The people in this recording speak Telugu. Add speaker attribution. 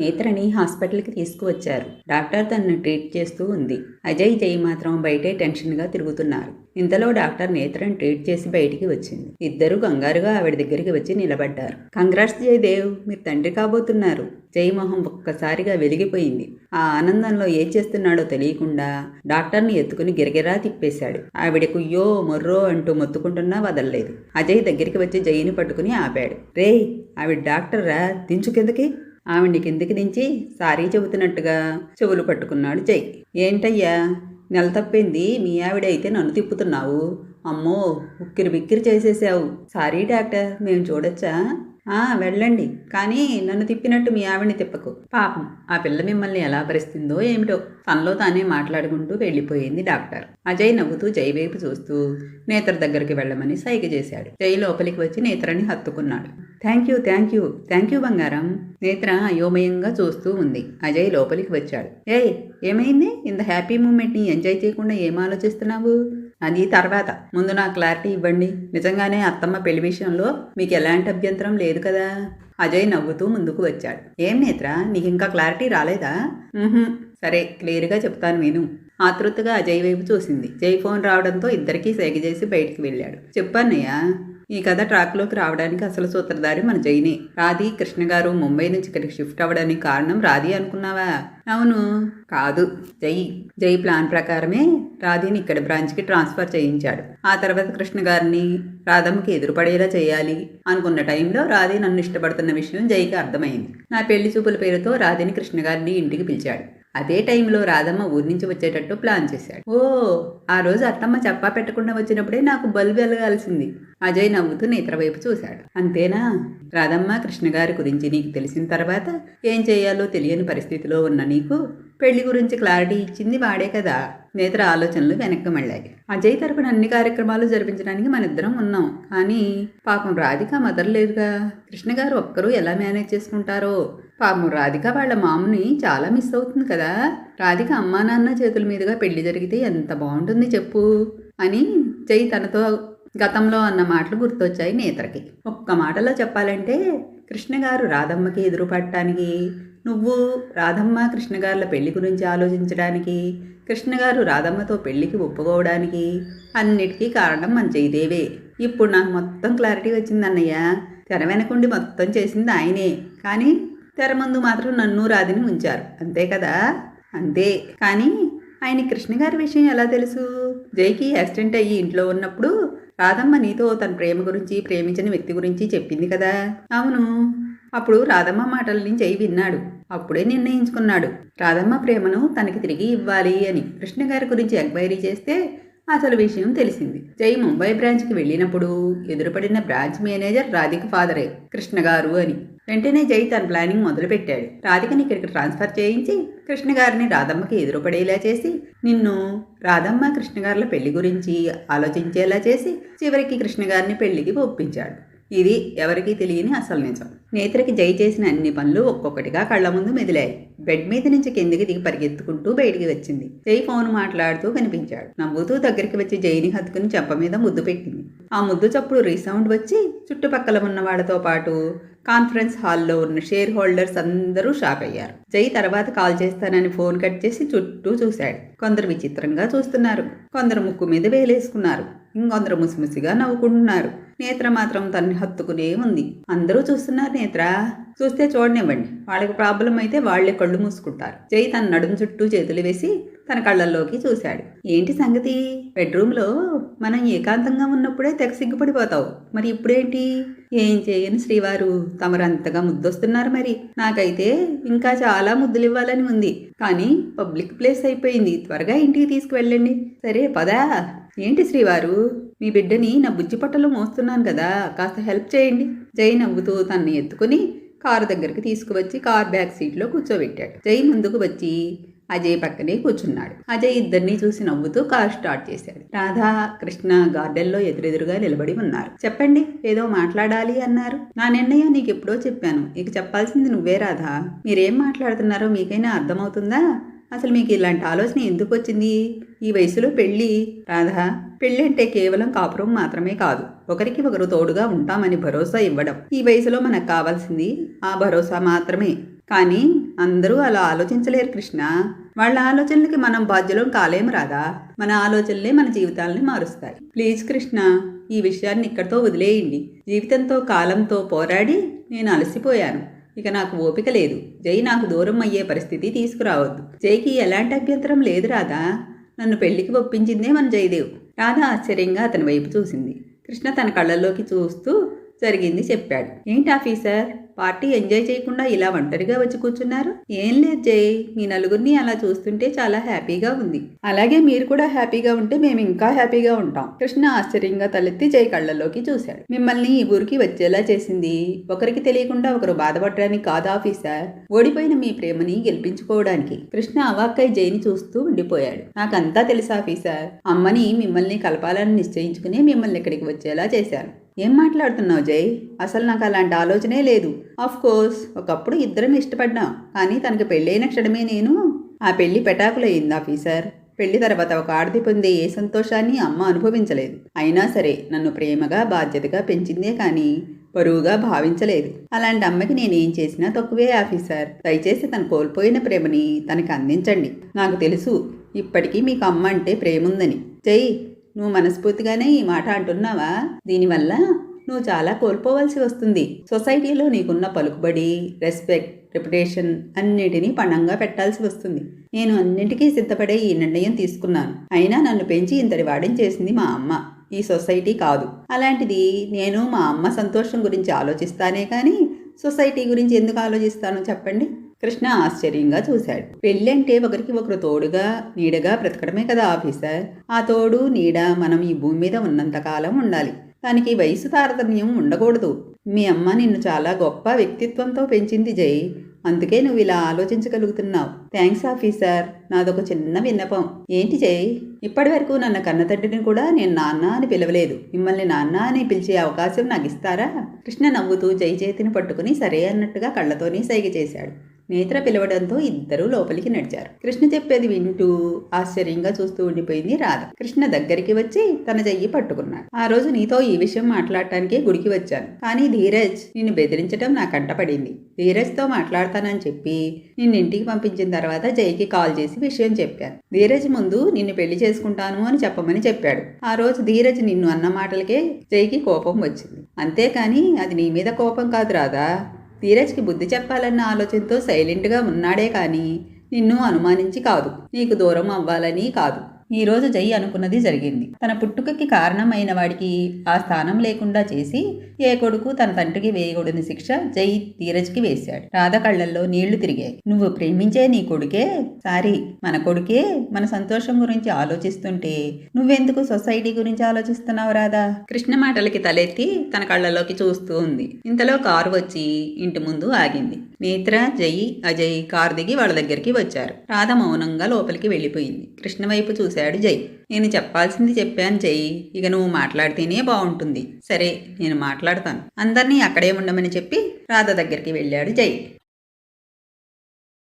Speaker 1: నేత్రని హాస్పిటల్కి తీసుకువచ్చారు. డాక్టర్ తనను ట్రీట్ చేస్తూ ఉంది. అజయ్ జై మాత్రం బయటే టెన్షన్గా తిరుగుతున్నారు. ఇంతలో డాక్టర్ నేత్రని ట్రీట్ చేసి బయటికి వచ్చింది. ఇద్దరు కంగారుగా ఆవిడ దగ్గరికి వచ్చి నిలబడ్డారు. కంగ్రాట్స్ జయదేవ్ మీరు తండ్రి కాబోతున్నారు. జై మొహం ఒక్కసారిగా వెలిగిపోయింది. ఆ ఆనందంలో ఏం చేస్తున్నాడో తెలియకుండా డాక్టర్ని ఎత్తుకుని గిరగిరా తిప్పేశాడు. ఆవిడ కుయ్యో మొర్రో అంటూ మొత్తుకుంటున్నా వదలలేదు. అజయ్ దగ్గరికి వచ్చి జైని పట్టుకుని ఆపాడు. రేయ్ ఆవిడ డాక్టర్ రా దించు కిందకి. ఆవిడ్ని కిందికి దించి సారీ చెబుతున్నట్టుగా చెవులు పట్టుకున్నాడు జై. ఏంటయ్యా? నెల తప్పింది? మీ ఆవిడ అయితే నన్ను తిప్పుతున్నావు. అమ్మో ఉక్కిరి బిక్కిరి చేసేసావు. సారీ డాక్టర్ మేము చూడొచ్చా? వెళ్ళండి. కానీ నన్ను తిప్పినట్టు మీ ఆవిడని తిప్పకు. పాపం ఆ పిల్ల మిమ్మల్ని ఎలా భరిస్తుందో ఏమిటో తనలో తానే మాట్లాడుకుంటూ వెళ్ళిపోయింది డాక్టర్. అజయ్ నవ్వుతూ జై వైపు చూస్తూ నేత్ర దగ్గరికి వెళ్ళమని సైగ చేశాడు. జై లోపలికి వచ్చి నేత్రని హత్తుకున్నాడు. Thank you thank you thank you బంగారం. నేత్ర అయోమయంగా చూస్తూ ఉంది. అజయ్ లోపలికి వచ్చాడు. ఏయ్ ఏమైంది? ఇంత హ్యాపీ మూమెంట్ని ఎంజాయ్ చేయకుండా ఏం ఆలోచిస్తున్నావు? అది తర్వాత. ముందు నాకు క్లారిటీ ఇవ్వండి. నిజంగానే అత్తమ్మ పెళ్ళి విషయంలో మీకు ఎలాంటి అభ్యంతరం లేదు కదా? అజయ్ నవ్వుతూ ముందుకు వచ్చాడు. ఏం నేత్ర? నీకు ఇంకా క్లారిటీ రాలేదా? సరే క్లియర్గా చెప్తాను నేను ఆతృతగా అజయ్ వైపు చూసింది. జై ఫోన్ రావడంతో ఇద్దరికీ సేగ చేసి బయటికి వెళ్ళాడు. చెప్పన్నయ్యా ఈ కథ ట్రాక్లోకి రావడానికి అసలు సూత్రధారి మన జైనే. రాధి కృష్ణ గారు ముంబై నుంచి ఇక్కడికి షిఫ్ట్ అవ్వడానికి కారణం రాధి అనుకున్నావా? అవును. కాదు. జై. జై ప్లాన్ ప్రకారమే రాధిని ఇక్కడ బ్రాంచ్కి ట్రాన్స్ఫర్ చేయించాడు. ఆ తర్వాత కృష్ణ గారిని రాధమ్మకి ఎదురుపడేలా చేయాలి అనుకున్న టైంలో రాధి నన్ను ఇష్టపడుతున్న విషయం జైకి అర్థమైంది. నా పెళ్ళి చూపుల పేరుతో రాధిని కృష్ణ గారిని ఇంటికి పిలిచాడు. అదే టైంలో రాధమ్మ ఊరి నుంచి వచ్చేటట్టు ప్లాన్ చేశాడు. ఓ ఆ రోజు అత్తమ్మ చెప్పా పెట్టకుండా వచ్చినప్పుడే నాకు బల్బు వెలగాల్సింది. అజయ్ నవ్వుతూ నేత్ర వైపు చూశాడు. అంతేనా? రాధమ్మ కృష్ణ గారి గురించి నీకు తెలిసిన తర్వాత ఏం చేయాలో తెలియని పరిస్థితిలో ఉన్న నీకు పెళ్ళి గురించి క్లారిటీ ఇచ్చింది వాడే కదా? నేత్ర ఆలోచనలు వెనక్కి మళ్ళాయి. అజయ్ తరపున అన్ని కార్యక్రమాలు జరిపించడానికి మన ఇద్దరం ఉన్నాం. కానీ పాపం రాధిక మదర్ లేరుగా. కృష్ణ గారు ఒక్కరూ ఎలా మేనేజ్ చేసుకుంటారో? పాపం రాధిక వాళ్ళ మామని చాలా మిస్ అవుతుంది కదా? రాధిక అమ్మా నాన్న చేతుల మీదుగా పెళ్ళి జరిగితే ఎంత బాగుంటుంది చెప్పు అని జై తనతో గతంలో అన్న మాటలు గుర్తొచ్చాయి నేత్రకి ఒక్క మాటలో చెప్పాలంటే కృష్ణగారు రాధమ్మకి ఎదురుపడటానికి నువ్వు రాధమ్మ కృష్ణగారుల పెళ్ళి గురించి ఆలోచించడానికి కృష్ణ గారు రాధమ్మతో పెళ్ళికి ఒప్పుకోవడానికి అన్నిటికీ కారణం మన జయదేవే. ఇప్పుడు నాకు మొత్తం క్లారిటీ వచ్చింది అన్నయ్య. తెర వెనకుండి మొత్తం చేసింది ఆయనే. కానీ తెర ముందు మాత్రం నన్ను రాధిని ఉంచారు అంతే కదా? అంతే. కానీ ఆయన కృష్ణగారి విషయం ఎలా తెలుసు? జైకి యాక్సిడెంట్ అయ్యి ఇంట్లో ఉన్నప్పుడు రాధమ్మ నీతో తన ప్రేమ గురించి ప్రేమించిన వ్యక్తి గురించి చెప్పింది కదా. అవును. అప్పుడు రాధమ్మ మాటల్ని జై విన్నాడు. అప్పుడే నిర్ణయించుకున్నాడు. రాధమ్మ ప్రేమను తనకి తిరిగి ఇవ్వాలి అని కృష్ణ గారి గురించి ఎంక్వైరీ చేస్తే అసలు విషయం తెలిసింది. జై ముంబై బ్రాంచ్కి వెళ్ళినప్పుడు ఎదురుపడిన బ్రాంచ్ మేనేజర్ రాధిక ఫాదరే కృష్ణ గారు అని. వెంటనే జై తన ప్లానింగ్ మొదలుపెట్టాడు. రాధికని ఇక్కడికి ట్రాన్స్ఫర్ చేయించి కృష్ణ గారిని రాధమ్మకి ఎదురుపడేలా చేసి నిన్ను రాధమ్మ కృష్ణగారుల పెళ్ళి గురించి ఆలోచించేలా చేసి చివరికి కృష్ణగారిని పెళ్ళికి ఒప్పించాడు. ఇది ఎవరికీ తెలియని అసలు నిజం. నేత్రకి జై చేసిన అన్ని పనులు ఒక్కొక్కటిగా కళ్ళ ముందు మెదిలాయి. బెడ్ మీద నుంచి కిందికి దిగి పరిగెత్తుకుంటూ బయటికి వచ్చింది. జై ఫోన్ మాట్లాడుతూ కనిపించాడు. నవ్వుతూ దగ్గరికి వచ్చి జైని హత్తుకుని చెంప మీద ముద్దు పెట్టింది. ఆ ముద్దు చప్పుడు రీసౌండ్ వచ్చి చుట్టుపక్కల ఉన్న వాళ్ళతో పాటు కాన్ఫరెన్స్ హాల్లో ఉన్న షేర్ హోల్డర్స్ అందరూ షాక్ అయ్యారు. జై తర్వాత కాల్ చేస్తానని ఫోన్ కట్ చేసి చుట్టూ చూశాడు. కొందరు విచిత్రంగా చూస్తున్నారు. కొందరు ముక్కు మీద వేలేసుకున్నారు. ఇంకొందరు ముసిముసిగా నవ్వుకుంటున్నారు. నేత్ర మాత్రం తన్ని హత్తుకునే ఉంది. అందరూ చూస్తున్నారు నేత్ర. చూస్తే చూడనివ్వండి. వాళ్ళకి ప్రాబ్లం అయితే వాళ్ళే కళ్ళు మూసుకుంటారు. జై తన నడుము చుట్టూ చేతులు వేసి తన కళ్ళల్లోకి చూశాడు. ఏంటి సంగతి? బెడ్రూమ్లో మనం ఏకాంతంగా ఉన్నప్పుడే తెగ సిగ్గుపడిపోతావు. మరి ఇప్పుడేంటి? ఏం చేయను శ్రీవారు? తమరంతగా ముద్దొస్తున్నారు మరి. నాకైతే ఇంకా చాలా ముద్దులు ఇవ్వాలని ఉంది. కానీ పబ్లిక్ ప్లేస్ అయిపోయింది. త్వరగా ఇంటికి తీసుకువెళ్ళండి. సరే పదా. ఏంటి శ్రీవారు? మీ బిడ్డని నా బుజ్జి పట్టలో మోస్తున్నాను కదా. కాస్త హెల్ప్ చేయండి. జై నవ్వుతూ తనని ఎత్తుకుని కారు దగ్గరికి తీసుకువచ్చి కార్ బ్యాక్ సీట్లో కూర్చోబెట్టాడు. జై ముందుకు వచ్చి అజయ్ పక్కనే కూర్చున్నాడు. అజయ్ ఇద్దరిని చూసి నవ్వుతూ కార్ స్టార్ట్ చేశాడు. రాధా కృష్ణ గార్డెన్లో ఎదురెదురుగా నిలబడి ఉన్నారు. చెప్పండి ఏదో మాట్లాడాలి అన్నారు. నా నిర్ణయం నీకు ఎప్పుడో చెప్పాను. ఇక చెప్పాల్సింది నువ్వే రాధా. మీరేం మాట్లాడుతున్నారో మీకైనా అర్థమవుతుందా? అసలు మీకు ఇలాంటి ఆలోచన ఎందుకు వచ్చింది? ఈ వయసులో పెళ్ళి. రాధా పెళ్ళి అంటే కేవలం కాపురం మాత్రమే కాదు. ఒకరికి ఒకరు తోడుగా ఉంటామని భరోసా ఇవ్వడం. ఈ వయసులో మనకు కావాల్సింది ఆ భరోసా మాత్రమే. కానీ అందరూ అలా ఆలోచించలేరు కృష్ణ. వాళ్ళ ఆలోచనలకి మనం బాధ్యులం కాలేము రాదా? మన ఆలోచనలే మన జీవితాలని మారుస్తాయి. ప్లీజ్ కృష్ణ ఈ విషయాన్ని ఇక్కడితో వదిలేయండి. జీవితంతో కాలంతో పోరాడి నేను అలసిపోయాను. ఇక నాకు ఓపిక లేదు. జై నాకు దూరం అయ్యే పరిస్థితి తీసుకురావద్దు. జైకి ఎలాంటి అభ్యంతరం లేదు రాధా. నన్ను పెళ్ళికి ఒప్పించిందే మన జయదేవ్. రాధ ఆశ్చర్యంగా అతని వైపు చూసింది. కృష్ణ తన కళ్ళల్లోకి చూస్తూ జరిగింది చెప్పాడు. ఏంటి ఆఫీసర్? పార్టీ ఎంజాయ్ చేయకుండా ఇలా ఒంటరిగా వచ్చి కూర్చున్నారు? ఏం లేదు జై మీ నలుగురిని అలా చూస్తుంటే చాలా హ్యాపీగా ఉంది. అలాగే మీరు కూడా హ్యాపీగా ఉంటే మేము ఇంకా హ్యాపీగా ఉంటాం. కృష్ణ ఆశ్చర్యంగా తలెత్తి జై కళ్ళల్లోకి చూశాడు. మిమ్మల్ని ఈ ఊరికి వచ్చేలా చేసింది? ఒకరికి తెలియకుండా ఒకరు బాధపడడానికి కాదు ఆఫీసర్? ఓడిపోయిన మీ ప్రేమని గెలిపించుకోవడానికి. కృష్ణ అవాక్కై జైని చూస్తూ ఉండిపోయాడు. నాకంతా తెలుసు ఆఫీసర్. అమ్మని మిమ్మల్ని కలపాలని నిశ్చయించుకుని మిమ్మల్ని ఇక్కడికి వచ్చేలా చేశాను ఏం మాట్లాడుతున్నావు జై? అసలు నాకు అలాంటి ఆలోచనే లేదు. ఆఫ్ కోర్స్ ఒకప్పుడు ఇద్దరం ఇష్టపడ్డాం. కానీ తనకి పెళ్ళైన క్షణమే నేను ఆ పెళ్ళి పెటాకులయ్యింది ఆఫీసర్ పెళ్ళి తర్వాత ఒక ఆడది పొందే ఏ సంతోషాన్ని అమ్మ అనుభవించలేదు. అయినా సరే నన్ను ప్రేమగా బాధ్యతగా పెంచిందే కానీ బరువుగా భావించలేదు. అలాంటి అమ్మకి నేనేం చేసినా తక్కువే ఆఫీసర్ దయచేసి తను కోల్పోయిన ప్రేమని తనకి అందించండి. నాకు తెలుసు ఇప్పటికీ మీకు అమ్మ అంటే ప్రేమ ఉందని జై నువ్వు మనస్ఫూర్తిగానే ఈ మాట అంటున్నావా? దీనివల్ల నువ్వు చాలా కోల్పోవలసి వస్తుంది. సొసైటీలో నీకున్న పలుకుబడి రెస్పెక్ట్ రెప్యుటేషన్ అన్నిటినీ పణంగా పెట్టాల్సి వస్తుంది. నేను అన్నింటికీ సిద్ధపడే ఈ నిర్ణయం తీసుకున్నాను. అయినా నన్ను పెంచి ఇంతటి వాడిని చేసింది మా అమ్మ. ఈ సొసైటీ కాదు. అలాంటిది నేను మా అమ్మ సంతోషం గురించి ఆలోచిస్తానే కానీ సొసైటీ గురించి ఎందుకు ఆలోచిస్తాను చెప్పండి. కృష్ణ ఆశ్చర్యంగా చూశాడు. పెళ్ళి అంటే ఒకరికి ఒకరు తోడుగా నీడగా బ్రతకడమే కదా ఆఫీసర్. ఆ తోడు నీడ మనం ఈ భూమి మీద ఉన్నంతకాలం ఉండాలి. దానికి వయసు తారతమ్యం ఉండకూడదు. మీ అమ్మ నిన్ను చాలా గొప్ప వ్యక్తిత్వంతో పెంచింది జై. అందుకే నువ్వు ఇలా ఆలోచించగలుగుతున్నావు. Thanks officer. నాదొక చిన్న విన్నపం. ఏంటి జై? ఇప్పటి వరకు నన్ను కన్నతండ్రిని కూడా నేను నాన్న అని పిలవలేదు. మిమ్మల్ని నాన్న అని పిలిచే అవకాశం నాకు ఇస్తారా? కృష్ణ నవ్వుతూ జై చేతిని పట్టుకుని సరే అన్నట్టుగా కళ్ళతోనే సైగ చేశాడు. నేత్ర పిలవడంతో ఇద్దరూ లోపలికి నడిచారు. కృష్ణ చెప్పేది వింటూ ఆశ్చర్యంగా చూస్తూ ఉండిపోయింది రాధ. కృష్ణ దగ్గరికి వచ్చి తన చెయ్యి పట్టుకున్నాడు. ఆ రోజు నీతో ఈ విషయం మాట్లాడటానికే గుడికి వచ్చాను. కానీ ధీరజ్ నిన్ను బెదిరించడం నా కంటపడింది ధీరజ్తో మాట్లాడతానని చెప్పి నిన్ను ఇంటికి పంపించిన తర్వాత జైకి కాల్ చేసి విషయం చెప్పాను. ధీరజ్ ముందు నిన్ను పెళ్ళి చేసుకుంటాను అని చెప్పమని చెప్పాడు. ఆ రోజు ధీరజ్ నిన్ను అన్న మాటలకే జైకి కోపం వచ్చింది. అంతేకాని అది నీ మీద కోపం కాదు రాదా ధీరజ్కి బుద్ధి చెప్పాలన్న ఆలోచనతో సైలెంట్గా ఉన్నాడే కానీ నిన్ను అనుమానించి కాదు. నీకు దూరం అవ్వాలని కాదు. ఈ రోజు జై అనుకున్నది జరిగింది. తన పుట్టుకకి కారణమైన వాడికి ఆ స్థానం లేకుండా చేసి ఏ కొడుకు తన తండ్రికి వేయకూడని శిక్ష జై ధీరజ్కి వేశాడు. రాధ కళ్ళల్లో నీళ్ళు తిరిగాయి. నువ్వు ప్రేమించే నీ కొడుకే? సారీ మన కొడుకే మన సంతోషం గురించి ఆలోచిస్తుంటే నువ్వెందుకు సొసైటీ గురించి ఆలోచిస్తున్నావు రాధా? కృష్ణ మాటలకి తలెత్తి తన కళ్ళలోకి చూస్తూ ఉంది. ఇంతలో కారు వచ్చి ఇంటి ముందు ఆగింది. నేత్ర జై అజయ్ కారు దిగి వాళ్ళ దగ్గరికి వచ్చారు. రాధ మౌనంగా లోపలికి వెళ్ళిపోయింది. కృష్ణ వైపు చూశాడు జై. నేను చెప్పాల్సింది చెప్పాను జై. ఇక నువ్వు మాట్లాడితేనే బాగుంటుంది సరే నేను మాట్లాడతాను. అందరినీ అక్కడే ఉండమని చెప్పి రాధ దగ్గరికి వెళ్ళాడు జై.